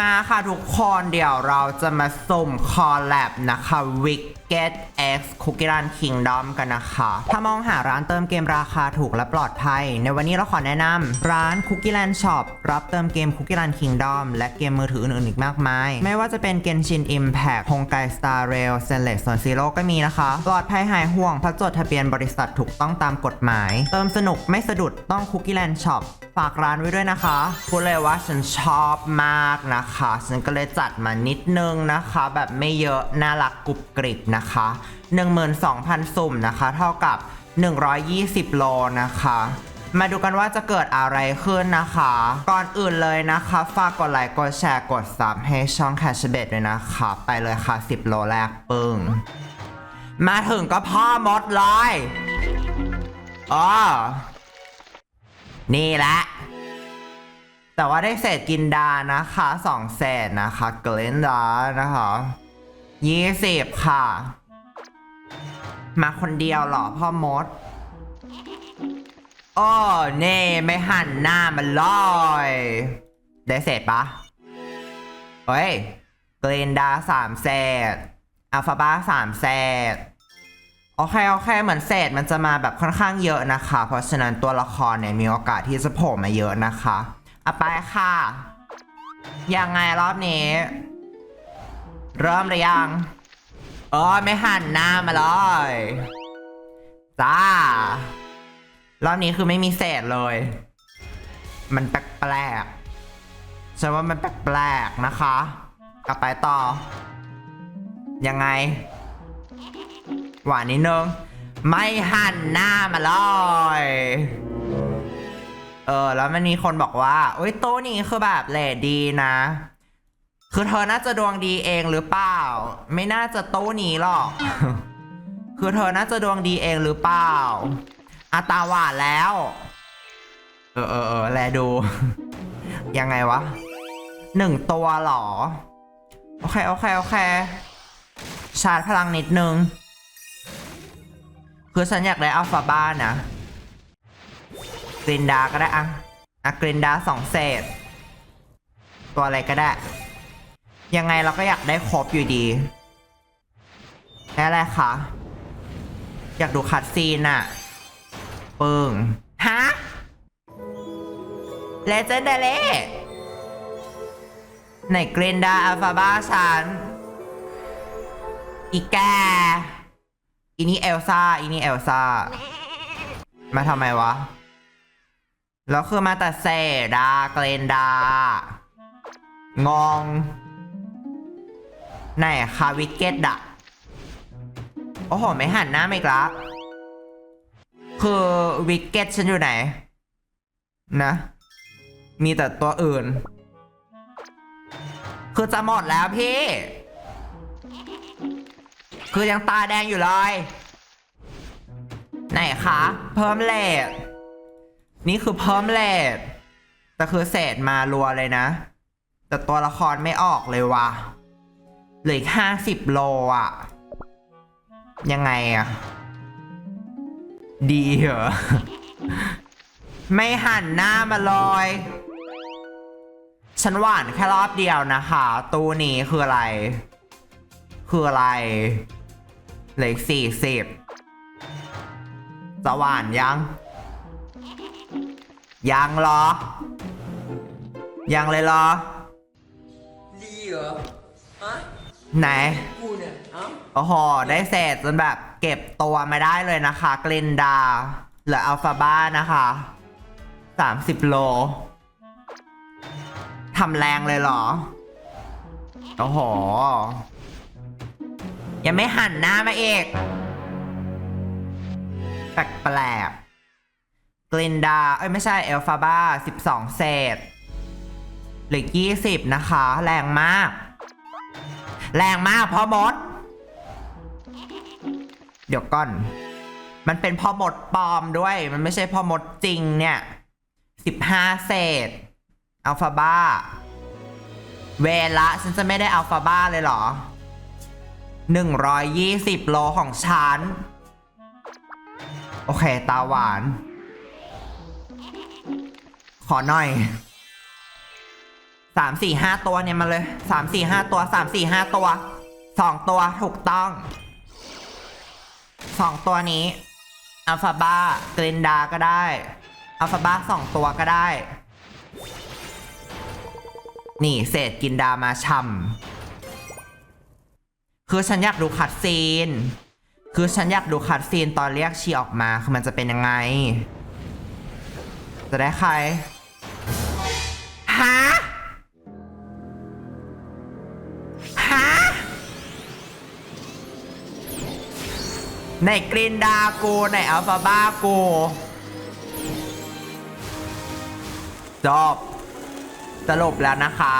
มาค่ะทุกคนเดี๋ยวเราจะมาสุ่มคอลแลบนะคะ Wicked X Cookie Run Kingdom กันนะคะ ถ้ามองหาร้านเติมเกมราคาถูกและปลอดภัย ในวันนี้เราขอแนะนำร้าน Cookie Land Shop รับเติมเกม Cookie Run Kingdom และเกมมือถืออื่นๆอีกมากมาย ไม่ว่าจะเป็น Genshin Impact ฮงไก Star Rail s t a n l e s s Zone Zero ก็มีนะคะ ปลอดภัยหายห่วงเพราะจดทะเบียนบริษัทถูกต้องตามกฎหมาย เติมสนุกไม่สะดุดต้อง Cookie Land Shop ฝากร้านไว้ด้วยนะคะ พูดเลยว่าฉันชอบมากนะคะ ฉันก็เลยจัดมานิดนึงนะคะ แบบไม่เยอะ น่ารักกรุบกริบนะคะ 12,000 สุ่มนะคะ เท่ากับ 120 โลนะคะ มาดูกันว่าจะเกิดอะไรขึ้นนะคะ ก่อนอื่นเลยนะคะ ฝากกดไลค์ กดแชร์ กดซับให้ช่อง Cash b e t ด้วยนะคะ ไปเลยค่ะ 10 โลแรกปึ้ง มาถึงก็พ่อมดเลยอ๋อ นี่แหละ แต่ว่าได้เศษกินดานะคะสองเศษนะคะ เกลนดานะคะยี่สิบค่ะ มาคนเดียวเหรอพ่อมดโอ้เน่ไม่หันหน้ามันลอย ได้เศษปะเฮ้ย เกรนดาสามเศษอัลฟาบาสามเศษ โอเคโอเคเหมือนเศษมันจะมาแบบค่อนข้างเยอะนะคะ เพราะฉะนั้นตัวละครเนี่ยมีโอกาสที่จะโผล่มาเยอะนะคะเอาไปค่ะ ยังไงรอบนี้ เริ่มหรือยังเออไม่หันหน้ามาเลยจ้ารอบนี้คือไม่มีเศษเลย มันแปลกๆฉันว่ามันแปลกๆนะคะกลับไปต่อ ยังไง หวานนิดนึงไม่หันหน้ามาเลย เออ แล้วมันมีคนบอกว่าโอ้ยโต๊ะนี้คือแบบเลดดีนะ คือเธอน่าจะดวงดีเองหรือเปล่า ไม่น่าจะโต๊ะนี้หรอก คือเธอน่าจะดวงดีเองหรือเปล่าอาตาหวานแล้ว เออเออเออแลดู ยังไงวะหนึ่งตัวหรอ โอเค โอเค โอเค ชาร์จพลังนิดนึง คือฉันอยากได้อัลฟาบ้านะกรินดาก็ได้อะอะกรินดาสองเศษ ตัวอะไรก็ได้ ยังไงเราก็อยากได้ครบอยู่ดีแค่อะไรคะอยากดูคัดซีนอะปึ้งฮะเลเจนเดเล่ไหนกรินดาอัลฟาบ้าฉันอีแก อีนี่เอลซ่าอีนี่เอลซ่ามาทำไมวะ แล้วคือมาแต่เซดาเกรนดางงไหนคาวิเกตอะโอ้โห ไม่หันหน้าไม่กละคือวิกเก็ตฉันอยู่ไหน นะ มีแต่ตัวอื่น คือจะหมดแล้วพี่ คือยังตาแดงอยู่เลย ไหนคะ เพิ่มเลทนี่คือเพิ่มเลทแต่คือเศษมารัวเลยนะ แต่ตัวละครไม่ออกเลยว่ะเหลืออีกห้าสิบโลอะ ยังไงอะ ดีเหรอ ไม่หันหน้ามาเลยฉันหวานแค่รอบเดียวนะคะ ตู้นี้คืออะไร คืออะไร เหลืออีกสี่สิบจะหวานยัง ยังเหรอ ยังเลยเหรอ ดีเหรอ ฮะ ไหน กูเนี่ยเอ้าโอ้โห ได้เศษจนแบบเก็บตัวไม่ได้เลยนะคะกลินดาเหลืออัลฟาบ้านะคะสามสิบโลทำแรงเลยเหรอ โอ้โห ยังไม่หันหน้ามาเอกแปลกๆกลินดา เอ้ย ไม่ใช่เอลฟาบ้าสิบสองเศษเหลือยี่สิบนะคะ แรงมาก แรงมากพ่อมด เดี๋ยวก่อน มันเป็นพ่อมดปลอมด้วย มันไม่ใช่พ่อมดจริงเนี่ยสิบห้าเศษ อัลฟาบ้า เวละฉันจะไม่ได้อัลฟาบ้าเลยเหรอ หนึ่งร้อยยี่สิบโลของฉัน โอเค ตาหวาน ขอหน่อยสามสี่ห้าตัวเนี่ยมาเลยสามสี่ห้าตัวสามสี่ห้าตัวสองตัวถูกต้องสองตัวนี้อัลฟาบ้ากลินดาก็ได้อัลฟาบ้าสองตัวก็ได้ นี่เศษกินดามาช่ำ คือฉันอยากดูคัดซีน คือฉันอยากดูคัดซีนตอนเรียกชีออกมา คือมันจะเป็นยังไง จะได้ใคร ฮะ ฮะ ในกรีนดากูในอัลฟาบ้ากูจบสรุปแล้วนะคะ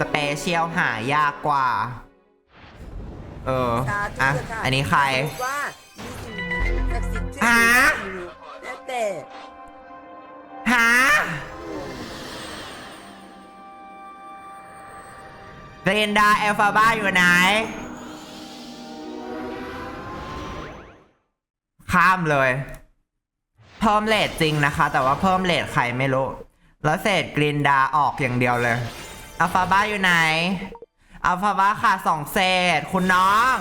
สเปเชียลหายากกว่า เออตาอะเจ้าค่ะอันนี้ใคร ว่ามีสิ่งศักดิ์สิทธิ์ช่วยฮะเหลืออยู่แล้วแต่ฮะเรนดาเอลฟาบ้าอยู่ไหน ข้ามเลย เพิ่มเลทจริงนะคะ แต่ว่าเพิ่มเลทใครไม่รู้ แล้วเศษกรีนดาออกอย่างเดียวเลยอัลฟาบ้าอยู่ไหน อัลฟาบ้าขาดสองเศษคุณน้อง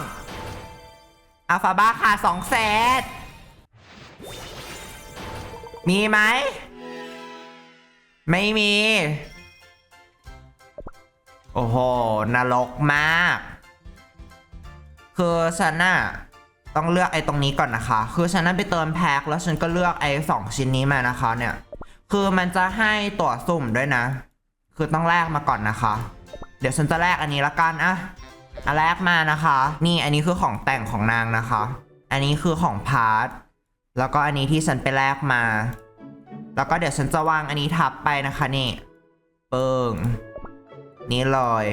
อัลฟาบ้าขาดสองเศษมีไหม ไม่มี โอ้โหนรกมาก คือฉันน่ะต้องเลือกไอ้ตรงนี้ก่อนนะคะ คือฉันนั้นไปเติมแพ็คแล้วฉันก็เลือกไอ้สองชิ้นนี้มานะคะเนี่ย คือมันจะให้ตั๋วสุ่มด้วยนะ คือต้องแลกมาก่อนนะคะ เดี๋ยวฉันจะแลกอันนี้ละกันอะอะแลกมานะคะ นี่อันนี้คือของแต่งของนางนะคะ อันนี้คือของพาร์ทแล้วก็อันนี้ที่ฉันไปแลกมา แล้วก็เดี๋ยวฉันจะวางอันนี้ทับไปนะคะนี่ เปิงนี่เลย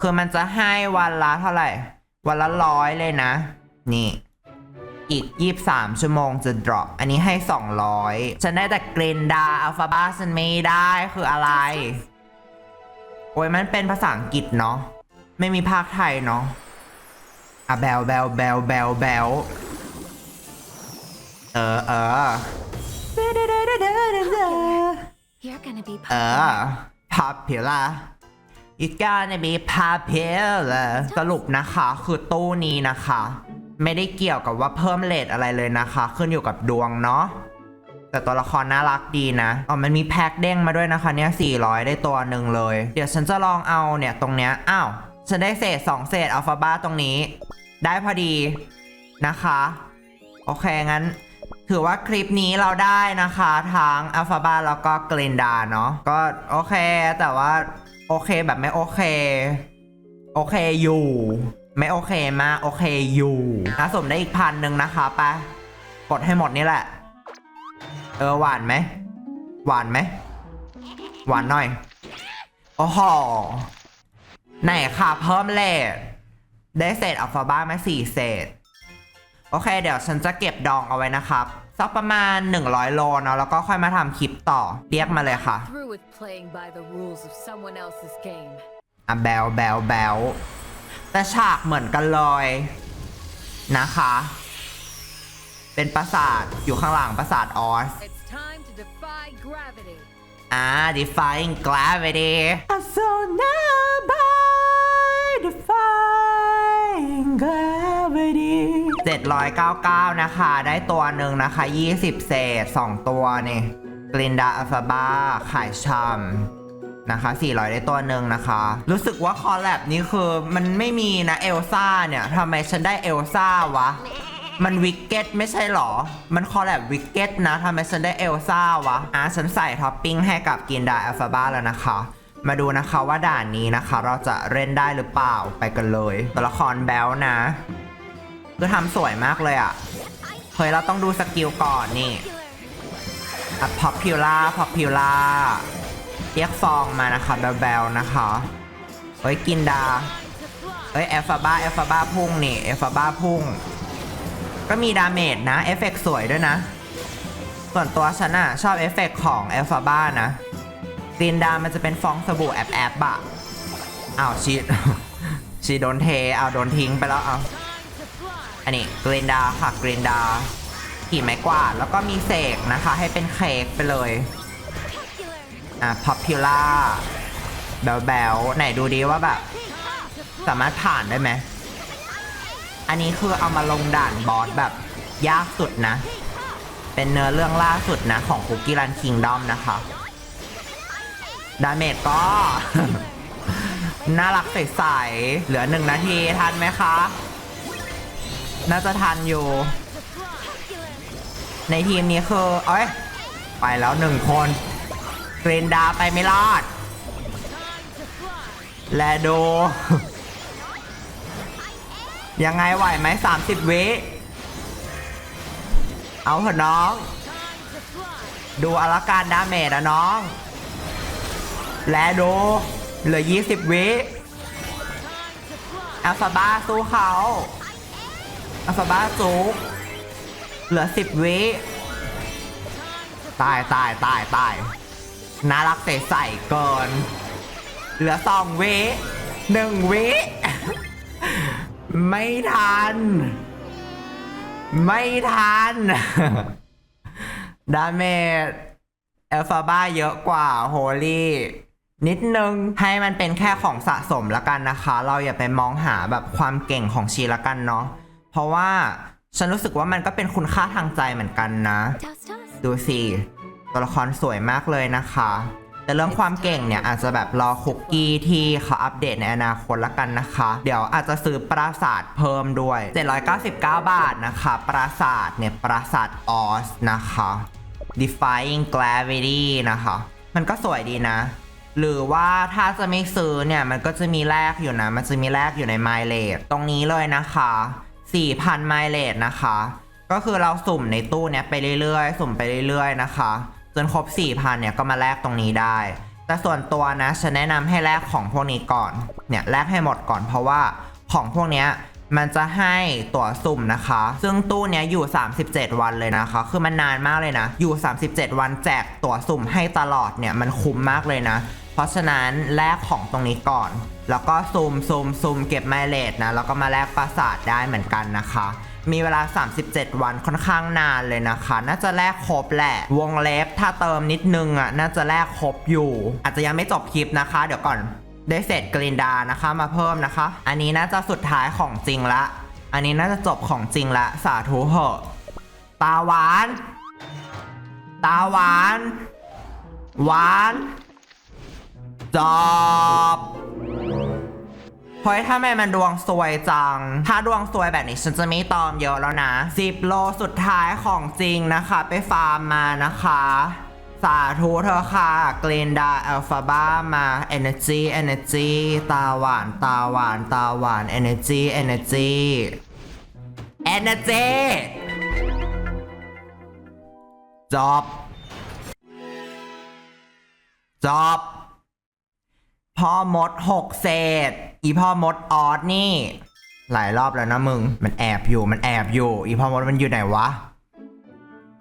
คือมันจะให้วันละเท่าไหร่ วันละร้อยเลยนะ นี่ อีก23ชั่วโมงจะ drop อันนี้ให้200ฉันได้แต่เกรนดาอัลฟาบาฉันไม่ได้คืออะไร อ้ยมันเป็นภาษาอังกฤษเนาะไม่มีภาคไทยเนาะอะแบลแบลแบลแบลแบลเออเออ You're gonna be เอ popular. อ popular you gonna be popular สรุปนะคะ คือตู้นี้นะคะ ไม่ได้เกี่ยวกับว่าเพิ่มเลทอะไรเลยนะคะ ขึ้นอยู่กับดวงเนาะ แต่ตัวละครน่ารักดีนะอ๋อมันมีแพ็คเด้งมาด้วยนะคะเนี่ย400 ได้ตัวหนึ่งเลย เดี๋ยวฉันจะลองเอาเนี่ยตรงเนี้ย อ้าว ฉันได้เศษ 2 เศษอัลฟาบ้าตรงนี้ ได้พอดีนะคะ โอเค งั้น ถือว่าคลิปนี้เราได้นะคะทั้งอัลฟาบ้าแล้วก็เกรนดาเนาะ ก็โอเค แต่ว่าโอเคแบบไม่โอเค โอเคอยู่ ไม่โอเคมากโอเคอยู่นะสมได้อีกพันหนึ่งนะคะไปกดให้หมดนี่แหละ เออหวานไหมหวานไหมหวานหน่อยโอ้โหไหนค่ะเพิ่มเลทได้เศษอัลฟาบ้ามาสี่เศษ โอเค เดี๋ยวฉันจะเก็บดองเอาไว้นะครับสักประมาณ 100 โลเนาะแล้วก็ค่อยมาทำคลิปต่อ เรียกมาเลยค่ะ Through with playing by the rules of someone else's game. อะแบลแบลแบลแต่ฉากเหมือนกันเลยนะคะ เป็นปราสาทอยู่ข้างหลังปราสาทออส It's time to defy gravity. อ่า defying gravity I'm so now by defying gravity 799 นะคะ ได้ตัวหนึ่งนะคะ 20 เศษ 2 ตัวนี่กลินดาอัลฟาบาขายชำนะคะ 400 ได้ตัวหนึ่งนะคะ รู้สึกว่าคอลแลบนี้คือมันไม่มีนะเอลซ่าเนี่ยทำไมฉันได้เอลซ่าวะ มันวิกเก็ตไม่ใช่หรอ มันคอลแลบวิกเก็ตนะทำไมฉันได้เอลซ่าวะ อะฉันใส่ท็อปปิ้งให้กับกินดาอัลฟาบ้าแล้วนะคะ มาดูนะคะว่าด่านนี้นะคะ เราจะเล่นได้หรือเปล่าไปกันเลยตัวละครแบลนะ คือทำสวยมากเลยอะ่ะ เฮ้ยเราต้องดูสกิลก่อนนี่อะ popular popular เรียกฟองมานะคะแบลๆนะคะเฮ้ยกินดาเฮ้ยเอลฟาบ้าเอลฟาบ้าพุ่งนี่เอลฟาบ้าพุ่ง ก็มีดาเมจนะเอฟเฟกต์สวยด้วยนะ ส่วนตัวฉันอะชอบเอฟเฟกต์ของเอลฟาบ้านะกรีนดามันจะเป็นฟองสบู่แอบแอบอะอ้าวชีชีโดนเทเอาโดนทิ้งไปแล้วเอาอันนี้กรีนดาค่ะกรีนดาขี่ไม้กวาดแล้วก็มีเสกนะคะ ให้เป็นเค้กไปเลย อะ popular แบลแบลไหนดูดีว่าแบบ สามารถผ่านได้ไหม อันนี้คือเอามาลงด่านบอสแบบยากสุดนะ เป็นเนื้อเรื่องล่าสุดนะ ของคุกกี้รันคิงดอมนะคะดาเมจก็ น่ารักใสๆเหลือหนึ่งนาทีทันไหมคะ น่าจะทันอยู่ ในทีมนี้คือ เอ้ย ไปแล้วหนึ่งคนเกรนดาไปไม่รอด และดู ยังไงไหวไหม30วิเอาเถอะน้อง ดูอลัการดาเมจอะน้อง และดูเหลือ20วิอัลฟาบ้าสู้เขาอัลฟาบ้าสูกเหลือ10วิตายตายตายตายน่ารักใสๆเกิน เหลือสองวิหนึ่งวิ ไม่ทัน ไม่ทัน ดาเมจเอลฟาบ้าเยอะกว่าโฮลี่นิดนึงให้มันเป็นแค่ของสะสมละกันนะคะ เราอย่าไปมองหาแบบความเก่งของชีละกันเนาะเพราะว่าฉันรู้สึกว่ามันก็เป็นคุณค่าทางใจเหมือนกันนะ ดูสิ ตัวละครสวยมากเลยนะคะ แต่เรื่องความเก่งเนี่ยอาจจะแบบรอคุกกี้ที่เขาอัปเดตในอนาคตละกันนะคะ เดี๋ยวอาจจะซื้อปราสาทเพิ่มด้วย 799 บาทนะคะ ปราสาทเนี่ยปราสาทออสนะคะ defying gravity นะคะ มันก็สวยดีนะ หรือว่าถ้าจะไม่ซื้อเนี่ย มันก็จะมีแลกอยู่นะ มันจะมีแลกอยู่ใน m i l a g e ตรงนี้เลยนะคะ 4,000 m i l a g e นะคะ ก็คือเราสุ่มในตู้เนี้ยไปเรื่อยๆ สุ่มไปเรื่อยๆ นะคะ จนครบ 4,000เนี่ยก็มาแลกตรงนี้ได้ แต่ส่วนตัวนะฉันแนะนำให้แลกของพวกนี้ก่อน เนี่ยแลกให้หมดก่อนเพราะว่าของพวกเนี้ยมันจะให้ตั๋วสุ่มนะคะ ซึ่งตู้เนี้ยอยู่ 37 วันเลยนะคะ คือมันนานมากเลยนะ อยู่ 37 วันแจกตั๋วสุ่มให้ตลอดเนี่ยมันคุ้มมากเลยนะ เพราะฉะนั้นแลกของตรงนี้ก่อน แล้วก็ซูมซูมซูมเก็บไมเลสนะ แล้วก็มาแลกปราสาทได้เหมือนกันนะคะ มีเวลา 37 วันค่อนข้างนานเลยนะคะ น่าจะแลกครบแหละ วงเล็บถ้าเติมนิดนึงอะน่าจะแลกครบอยู่ อาจจะยังไม่จบคลิปนะคะ เดี๋ยวก่อนได้เสร็จกลินดานะคะมาเพิ่มนะคะ อันนี้น่าจะสุดท้ายของจริงละ อันนี้น่าจะจบของจริงละ สาธุเหอะ ตาหวาน ตาหวาน หวานจบ เฮ้ยทำไมมันดวงซวยจัง ถ้าดวงซวยแบบนี้ฉันจะไม่ตอมเยอะแล้วนะ10โลสุดท้ายของจริงนะคะ ไปฟาร์มมานะคะ สาธุเธอค่ะกรนดาอัลฟาบ้ามา Energy Energy ตาหวานตาหวานตาหวาน Energy Energy Energy จบจบพ่อมดหกเศษ อีพ่อมดออสนี่ หลายรอบแล้วนะมึง มันแอบอยู่มันแอบอยู่ อีพ่อมดมันอยู่ไหนวะ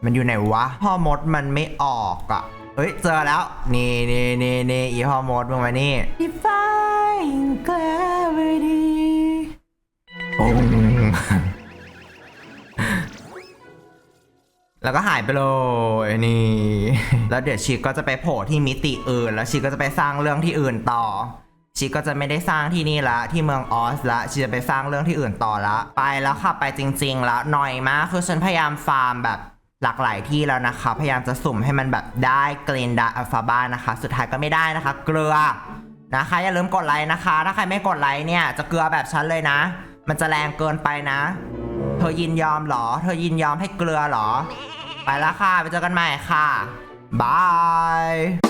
มันอยู่ไหนวะ พ่อมดมันไม่ออกอะ่ะเฮ้ยเจอแล้ว นี่นี่นี่นี่อีพ่อมดมึงมานี่ Defying gravity โอ้แล้วก็หายไปเลยนี่ แล้วเดี๋ยวชีก็จะไปโผล่ที่มิติอื่น แล้วชีก็จะไปสร้างเรื่องที่อื่นต่อ ชีก็จะไม่ได้สร้างที่นี่ละ ที่เมืองออสละชีจะไปสร้างเรื่องที่อื่นต่อละ ไปแล้วค่ะไปจริง ๆ แล้วหน่อยมากคือฉันพยายามฟาร์มแบบหลากหลายที่แล้วนะคะ พยายามจะสุ่มให้มันแบบได้เกรนดาอัลฟาบ้านะคะ สุดท้ายก็ไม่ได้นะคะ เกลือนะคะอย่าลืมกดไลค์นะคะ ถ้าใครไม่กดไลค์เนี่ยจะเกลือแบบฉันเลยนะ มันจะแรงเกินไปนะ เธอยินยอมเหรอ เธอยินยอมให้เกลือเหรอ ไปแล้วค่ะไปเจอกันใหม่ค่ะบาย